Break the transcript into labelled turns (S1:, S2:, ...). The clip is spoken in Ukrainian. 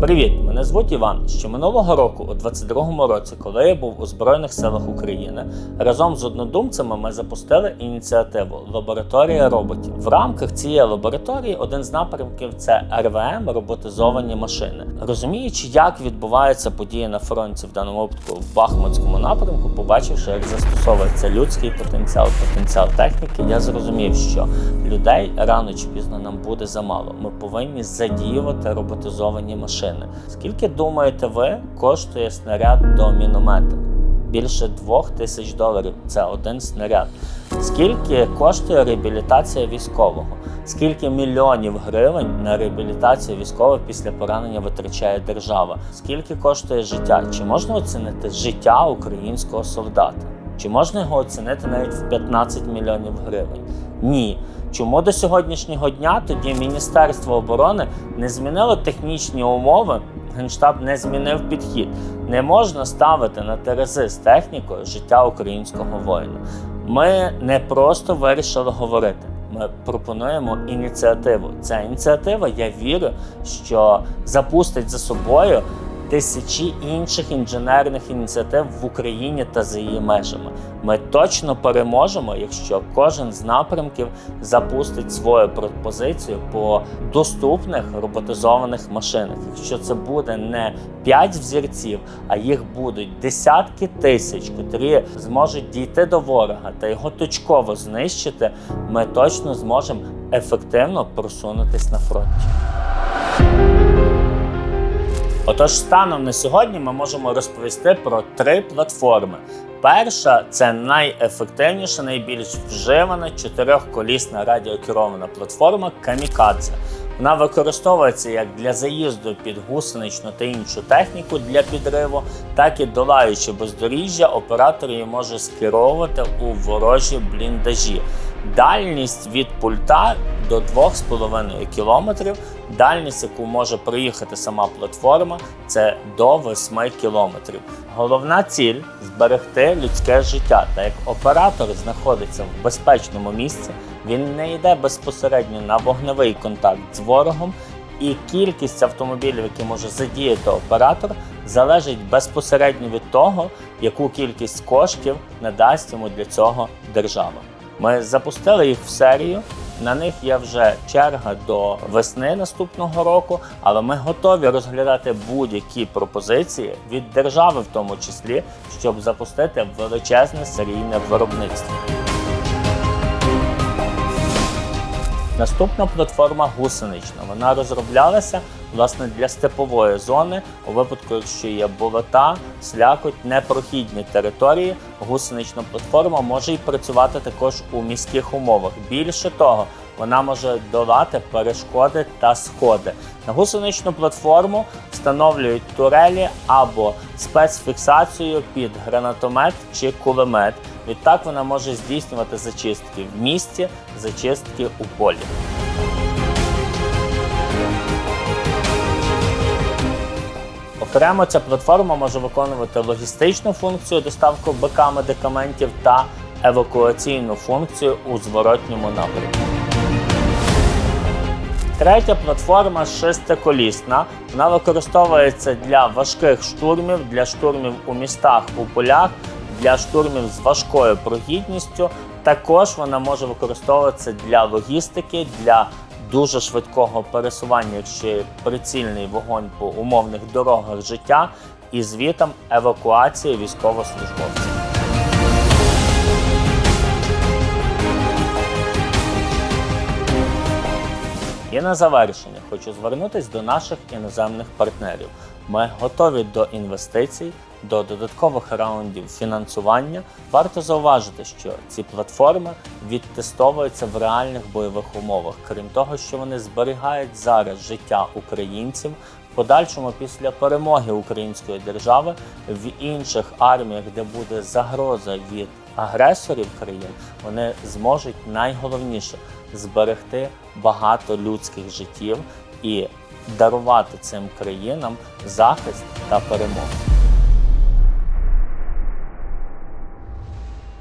S1: Привіт, мене звуть Іван. Ще минулого року, у 22-му році, коли я був у Збройних силах України, разом з однодумцями ми запустили ініціативу Лабораторія роботів. В рамках цієї лабораторії один з напрямків це РВМ роботизовані машини. Розуміючи, як відбуваються події на фронті в даному випадку в Бахмутському напрямку, побачивши, як застосовується людський потенціал, потенціал техніки, я зрозумів, що людей рано чи пізно нам буде замало. Ми повинні задіювати роботизовані машини. Скільки думаєте ви коштує снаряд до міномета? Більше двох тисяч доларів це один снаряд. Скільки коштує реабілітація військового? Скільки мільйонів гривень на реабілітацію військових після поранення витрачає держава? Скільки коштує життя? Чи можна оцінити життя українського солдата? Чи можна його оцінити навіть в 15 мільйонів гривень? Ні. Чому до сьогоднішнього дня тоді Міністерство оборони не змінило технічні умови? Генштаб не змінив підхід. Не можна ставити на терези з технікою життя українського воїна. Ми не просто вирішили говорити. Ми пропонуємо ініціативу. Ця ініціатива, я вірю, що запустить за собою тисячі інших інженерних ініціатив в Україні та за її межами. Ми точно переможемо, якщо кожен з напрямків запустить свою пропозицію по доступних роботизованих машинах. Якщо це буде не 5 взірців, а їх будуть десятки тисяч, котрі зможуть дійти до ворога та його точково знищити, ми точно зможемо ефективно просунутись на фронті. Отож, станом на сьогодні ми можемо розповісти про три платформи. Перша це найефективніша, найбільш вживана чотирьохколісна радіокерована платформа Камікадзе. Вона використовується як для заїзду під гусеничну та іншу техніку для підриву, так і долаючи бездоріжжя, оператор її може скеровувати у ворожі бліндажі. Дальність від пульта до 2,5 кілометрів. Дальність, яку може проїхати сама платформа, це до 8 кілометрів. Головна ціль зберегти людське життя. Та як оператор знаходиться в безпечному місці, він не йде безпосередньо на вогневий контакт з ворогом, і кількість автомобілів, які може задіяти оператор, залежить безпосередньо від того, яку кількість коштів надасть йому для цього держава. Ми запустили їх в серію. На них є вже черга до весни наступного року, але ми готові розглядати будь-які пропозиції від держави, в тому числі, щоб запустити величезне серійне виробництво. Наступна платформа гусенична. Вона розроблялася власне для степової зони. У випадку, якщо є болота, слякоть, непрохідні території, гусенична платформа може й працювати також у міських умовах. Більше того, вона може долати перешкоди та сходи. На гусеничну платформу встановлюють турелі або спецфіксацію під гранатомет чи кулемет. Відтак вона може здійснювати зачистки в місті, зачистки у полі. Окремо ця платформа може виконувати логістичну функцію доставку БК медикаментів та евакуаційну функцію у зворотньому напрямку. Третя платформа шестиколісна. Вона використовується для важких штурмів, для штурмів у містах, у полях, для штурмів з важкою прохідністю. Також вона може використовуватися для логістики, для дуже швидкого пересування, якщо прицільний вогонь по умовних дорогах життя і звітом евакуації військовослужбовців. На завершення хочу звернутися до наших іноземних партнерів. Ми готові до інвестицій, до додаткових раундів фінансування. Варто зауважити, що ці платформи відтестовуються в реальних бойових умовах. Крім того, що вони зберігають зараз життя українців. Подальшому після перемоги української держави в інших арміях, де буде загроза від агресорів країн, вони зможуть найголовніше зберегти багато людських життів і дарувати цим країнам захист та перемогу.